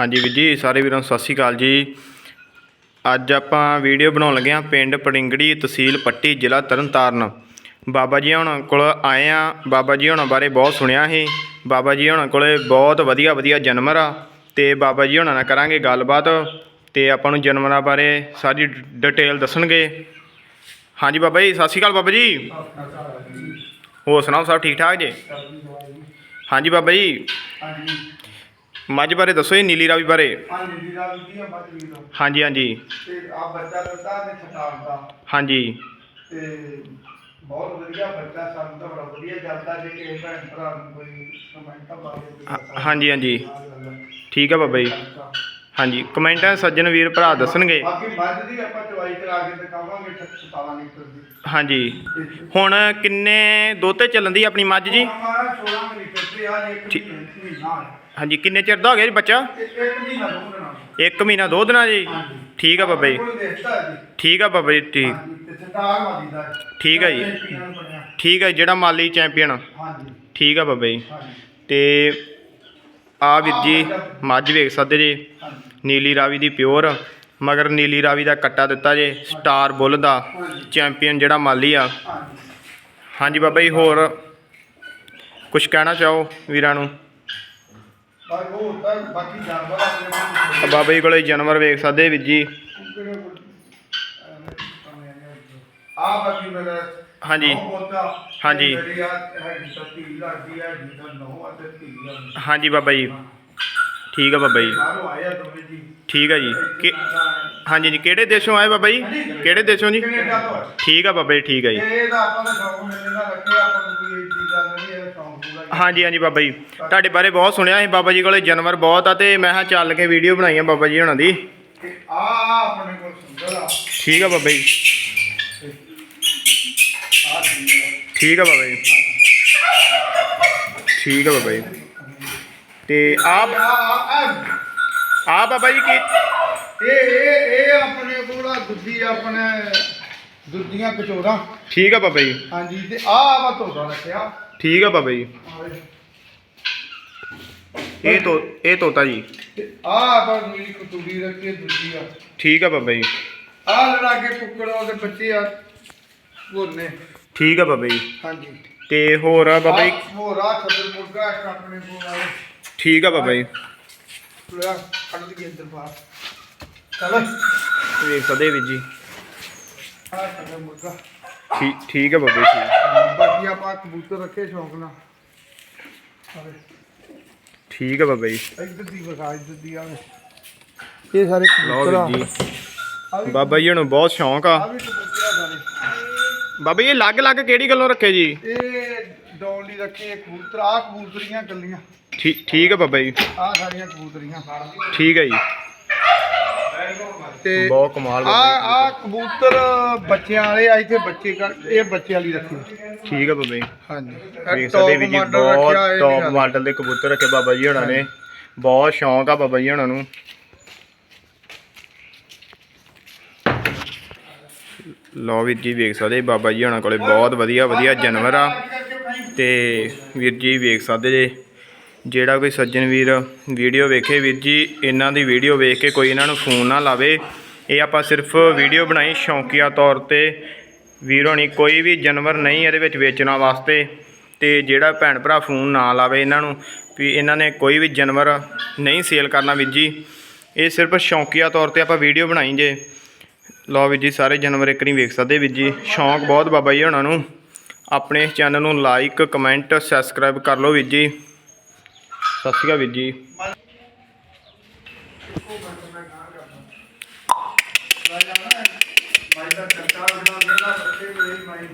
ਹਾਂਜੀ ਵੀਰ ਜੀ, ਸਾਰੇ ਵੀਰਾਂ ਨੂੰ ਸਤਿ ਸ਼੍ਰੀ ਅਕਾਲ ਜੀ। ਅੱਜ ਆਪਾਂ ਵੀਡੀਓ ਬਣਾਉਣ ਲੱਗੇ ਹਾਂ ਪਿੰਡ ਪੜਿੰਗੜੀ ਤਹਿਸੀਲ ਪੱਟੀ, ਜ਼ਿਲ੍ਹਾ ਤਰਨਤਾਰਨ। ਬਾਬਾ ਜੀ ਹੁਣ ਕੋਲ ਆਏ ਆ ਬਾਬਾ ਜੀ ਹੁਣਾਂ ਬਾਰੇ ਬਹੁਤ ਸੁਣਿਆ ਸੀ। ਬਾਬਾ ਜੀ ਹੁਣਾਂ ਕੋਲੇ ਬਹੁਤ ਵਧੀਆ ਵਧੀਆ ਜਾਨਵਰ ਆ। ਤੇ ਬਾਬਾ ਜੀ ਹੁਣਾਂ ਨਾਲ ਕਰਾਂਗੇ ਗੱਲਬਾਤ ਤੇ ਆਪਾਂ ਨੂੰ ਜਾਨਵਰਾਂ ਬਾਰੇ ਸਾਰੀ ਡਿਟੇਲ ਦੱਸਣਗੇ। ਹਾਂਜੀ ਬਾਬਾ ਜੀ, ਸਤਿ ਸ਼੍ਰੀ ਅਕਾਲ ਬਾਬਾ ਜੀ। ਹੋਰ ਸੁਣਾਓ, ਸਭ ਠੀਕ ਠਾਕ ਜੀ? ਹਾਂਜੀ ਬਾਬਾ ਜੀ। ਹਾਂਜੀ। ਮੱਝ ਬਾਰੇ ਦੱਸੋ ਜੀ ਨੀਲੀ ਰਾਵੀ ਬਾਰੇ। ਹਾਂਜੀ ਜੀ ਦਾ ਵੀ ਆ ਬੱਚ ਵੀ ਲੋ ਹਾਂਜੀ ਹਾਂਜੀ। ਤੇ ਆ ਬੱਚਾ ਦਿੱਤਾ ਨੇ ਛਟਾਲ ਦਾ। ਹਾਂਜੀ। ਤੇ ਬਹੁਤ ਵਧੀਆ ਬੱਚਾ ਸਾਨੂੰ ਤਾਂ ਬੜਾ ਵਧੀਆ ਚੱਲਦਾ ਜੇ ਕਿਸੇ ਭੈਣ ਭਰਾ ਨੂੰ ਕੋਈ ਕਮੈਂਟ ਬਾਰੇ ਹਾਂਜੀ ਹਾਂਜੀ। ਠੀਕ ਆ ਬਾਬਾ ਜੀ। ਹਾਂਜੀ ਕਮੈਂਟਾਂ 'ਚ ਸੱਜਣ ਵੀਰ ਭਰਾ ਦੱਸਣਗੇ। ਬਾਕੀ ਮੱਝ ਦੀ ਆਪਾਂ ਚਵਾਈ ਕਰਾ ਕੇ ਦਿਖਾਵਾਂਗੇ 17 ਲੀਟਰ ਦੀ। ਹਾਂਜੀ। ਹੁਣ ਕਿੰਨੇ ਦੋਤੇ ਚੱਲਣ ਦੀ ਆਪਣੀ ਮੱਝ ਜੀ? ਹਮਾਰਾ 16 ਲੀਟਰ ਤੇ ਆ ਇੱਕ ਠੀਕ। ਮਹੀਨਾ ਹੈ। ਹਾਂਜੀ ਕਿੰਨੇ ਚਿਰ ਦਾ ਹੋ ਗਿਆ ਜੀ ਬੱਚਾ? ਇੱਕ ਇੱਕ ਮਹੀਨਾ ਦੋਗਣਾ ਇੱਕ ਮਹੀਨਾ ਦੋ ਦਿਨਾਂ ਜੀ? ਹਾਂਜੀ। ਠੀਕ ਆ ਬਾਬਾ ਜੀ। ਕੋਲ ਦੇਖਦਾ ਜੀ। ਠੀਕ ਆ ਬਾਬਾ ਜੀ ਠੀਕ। ਹਾਂਜੀ, ਤੇ ਛਟਾਲ ਮਾਰੀ ਦਾ ਠੀਕ ਆ ਜੀ। ਠੀਕ ਆ ਜਿਹੜਾ ਮਾਲੀ ਚੈਂਪੀਅਨ। ਹਾਂਜੀ। ਠੀਕ ਆ ਬਾਬਾ ਜੀ। ਹਾਂਜੀ। ਤੇ ਆ ਵੀਰ ਜੀ, ਮੱਝ ਵੇਖ ਸਕਦੇ ਜੀ। ਨੀਲੀ ਰਾਵੀ ਦੀ ਪਿਓਰ, ਮਗਰ ਨੀਲੀ ਰਾਵੀ ਦਾ ਕੱਟਾ ਦਿੱਤਾ ਜੇ, ਸਟਾਰ ਬੁੱਲ ਦਾ ਚੈਂਪੀਅਨ ਜਿਹੜਾ ਮਾਲੀ ਆ। ਹਾਂਜੀ ਬਾਬਾ ਜੀ, ਹੋਰ ਕੁਝ ਕਹਿਣਾ ਚਾਹੋ ਵੀਰਾਂ ਨੂੰ? ਬਾਬਾ ਜੀ ਕੋਲੇ ਜਾਨਵਰ ਵੇਖ ਸਕਦੇ ਵੀਰ ਜੀ। ਆ ਬਾਕੀ ਮੇਰਾ ਹਾਂਜੀ। ਹਾਂਜੀ। ਆ ਹੈ ਆ ਆ ਹਾਂਜੀ ਬਾਬਾ ਜੀ। ਠੀਕ ਆ ਬਾਬਾ ਜੀ। ਆ ਠੀਕ ਆ ਜੀ। ਹਾਂਜੀ ਜੀ ਕਿਹੜੇ ਦੇਸ਼ੋਂ ਆਏ ਬਾਬਾ ਜੀ? ਕਿਹੜੇ ਦੇਸ਼ੋਂ? ਜੀ? ਆ। ਠੀਕ ਆ ਬਾਬਾ ਜੀ ਠੀਕ ਆ ਜੀ। ਹੀ। ਹਾਂਜੀ ਹਾਂਜੀ ਬਾਬਾ ਜੀ। ਤੁਹਾਡੇ ਬਾਰੇ ਬਹੁਤ ਸੁਣਿਆ ਸੀ ਬਾਬਾ ਜੀ ਕੋਲੇ ਜਾਨਵਰ ਬਹੁਤ ਆ ਤੇ ਮੈਂ ਕਿਹਾ ਚੱਲ ਕੇ ਵੀਡੀਓ ਬਣਾਈਆਂ ਬਾਬਾ ਜੀ ਹੁਣਾਂ ਦੀ। ਆ ਆਪਣੇ ਕੋਲ ਸੁੰਦਰ ਆ। ਠੀਕ ਆ ਬਾਬਾ ਜੀ। ਆ ਆ। ਠੀਕ ਆ ਬਾਬਾ ਜੀ। ਠੀਕ ਆ ਬਾਬਾ ਜੀ। ਤੇ ਆ ਆ ਬਾਬਾ ਜੀ ਕੀ ਇਹ ਇਹ ਇਹ ਆਪਣੇ ਕੋਲ ਦੂਜੀ ਆਪਣੇ ਦੂਜੀਆਂ ਕਚੋਰਾਂ ਠੀਕ ਆ ਬਾਬਾ ਜੀ। ਹਾਂਜੀ ਤੇ ਆ ਵਾ ਤੋੜਾ ਰੱਖਿਆ। ਠੀਕ ਆ ਬਾਬਾ ਜੀ। ਇਹ ਤੋ ਇਹ ਤੋਤਾ ਜੀ। ਆ ਆਪਾਂ ਨੀਲੀ ਕਤੂਰੀ ਰੱਖੀ ਦੂਜੀ ਆ। ਠੀਕ ਆ ਬਾਬਾ ਜੀ। ਆ ਲੜਾ ਕੇ ਕੁੱਕੜ ਉਹਦੇ ਬੱਚੇ ਆ ਬੋਲਨੇ ਠੀਕ ਆ ਬਾਬਾ ਜੀ। ਹਾਂਜੀ। ਤੇ ਹੋਰ ਆ ਬਾਬਾ ਜੀ? ਆਹ ਹੋਰ ਆ ਛੱਤਰ ਮੁਰਗਾ ਇੱਕ ਆਪਣੇ ਕੋਲ ਆਏ ਠੀਕ ਆ ਬਾਬਾ ਜੀ। ਲਿਆ ਕੱਢ ਲਈਏ ਅੰਦਰ ਬਾਹਰ। ਚਲ। ਵੇਖ ਸਕਦੇ ਵੀਰ ਜੀ। ਆ ਛੱਤਰ ਮੁਰਗਾ। ਠੀਕ ਠੀਕ ਆ ਬਾਬਾ ਜੀ। ਠੀਕ ਬਾਕੀ ਆਪਾਂ ਕਬੂਤਰ ਰੱਖੇ ਸ਼ੌਂਕ ਨਾਲ। ਆਵੇ। ਠੀਕ ਆ ਬਾਬਾ ਜੀ। ਇੱਧਰ ਦੀ ਵਿਖਾ ਇੱਧਰ ਦੀ ਆਵੇ। ਇਹ ਸਾਰੇ ਲਓ ਕਬੂਤਰ ਆ ਜੀ। ਬਾਬਾ ਜੀ ਨੂੰ ਬਹੁਤ ਸ਼ੌਂਕ ਆ। ਆ ਵੀ ਕਬੂਤਰ ਆ ਸਾਰੇ ਬਾਬਾ ਜੀ ਇਹ ਅਲੱਗ-ਅਲੱਗ ਕਿਹੜੀ ਗੱਲੋਂ ਰੱਖੇ ਜੀ? ਇਹ ਡੌਲੀ ਰੱਖੇ ਕਬੂਤਰ ਆ ਕਬੂਤਰੀਆਂ ਕੱਲੀਆਂ। ਠੀਕ ਠੀਕ ਆ ਬਾਬਾ ਜੀ। ਆ ਸਾਰੀਆਂ ਕਬੂਤਰੀਆਂ। ਠੀਕ ਆ ਜੀ। ਤੇ ਬਹੁਤ ਕਮਾਲ ਆ ਬਾਬਾ ਆ ਕਬੂਤਰ ਬੱਚਿਆਂ ਵਾਲੇ ਆ ਇੱਥੇ ਬੱਚੇ ਕਰ ਇਹ ਬੱਚੇ ਵਾਲੀ ਰੱਖੀ। ਜੀ ਠੀਕ ਆ ਬਾਬਾ ਜੀ। ਹਾਂਜੀ। ਵੇਖ ਸਕਦੇ ਵੀਰ ਜੀ ਬਹੁਤ ਟੌਪ ਮਾਡਲ ਦੇ ਕਬੂਤਰ ਰੱਖੇ ਬਾਬਾ ਜੀ ਹੁਣਾਂ ਨੇ। ਬਹੁਤ ਸ਼ੌਂਕ ਆ ਬਾਬਾ ਜੀ ਹੁਣਾਂ ਨੂੰ। ਲਓ ਵੀਰ ਜੀ, ਵੇਖ ਸਕਦੇ ਬਾਬਾ ਜੀ ਹੁਣਾਂ ਕੋਲੇ ਬਹੁਤ ਵਧੀਆ ਵਧੀਆ ਜਾਨਵਰ ਆ। ਤੇ ਵੀਰ ਜੀ ਵੇਖ ਸਕਦੇ ਜੇ, ਜਿਹੜਾ ਕੋਈ ਸੱਜਣ ਵੀਰ ਵੀਡੀਓ ਵੇਖੇ, ਵੀਰ ਜੀ, ਇਹਨਾਂ ਦੀ ਵੀਡੀਓ ਵੇਖ ਕੇ ਕੋਈ ਇਹਨਾਂ ਨੂੰ ਫੋਨ ਨਾ ਲਾਵੇ। ਇਹ ਆਪਾਂ ਸਿਰਫ ਵੀਡੀਓ ਬਣਾਈ ਸ਼ੌਂਕੀਆ ਤੌਰ ਤੇ। ਵੀਰ ਹੋਣੀ, ਕੋਈ ਵੀ ਜਾਨਵਰ ਨਹੀਂ ਇਹਦੇ ਵਿੱਚ ਵੇਚਣ ਵਾਸਤੇ। ਤੇ ਜਿਹੜਾ ਭੈਣ ਭਰਾ ਫੋਨ ਨਾ ਲਾਵੇ ਇਹਨਾਂ ਨੂੰ, ਵੀ ਇਹਨਾਂ ਨੇ ਕੋਈ ਵੀ ਜਾਨਵਰ ਨਹੀਂ ਸੇਲ ਕਰਨਾ ਵੀਰ ਜੀ। ਇਹ ਸਿਰਫ ਸ਼ੌਂਕੀਆ ਤੌਰ ਤੇ ਆਪਾਂ ਵੀਡੀਓ ਬਣਾਈ ਜੇ। ਲਓ ਵੀਰ ਜੀ, ਸਾਰੇ ਜਾਨਵਰ ਇੱਕ ਨਹੀਂ ਵੇਖ ਸਕਦੇ ਵੀਰ ਜੀ, ਸ਼ੌਂਕ ਬਹੁਤ ਬਾਬਾ ਜੀ ਉਹਨਾਂ ਨੂੰ। ਆਪਣੇ ਇਸ ਚੈਨਲ ਨੂੰ ਲਾਈਕ ਕਮੈਂਟ ਸਬਸਕ੍ਰਾਈਬ ਕਰ ਲਓ ਵੀਰ ਜੀ। ਸਤਿ ਸ਼੍ਰੀ ਅਕਾਲ ਵੀਰ ਜੀ। ਮਾਈ ਦਾ ਕਰਤਾ ਉਹਨਾਂ ਨੇ ਨਾ ਬੱਚੇ ਮਾਈ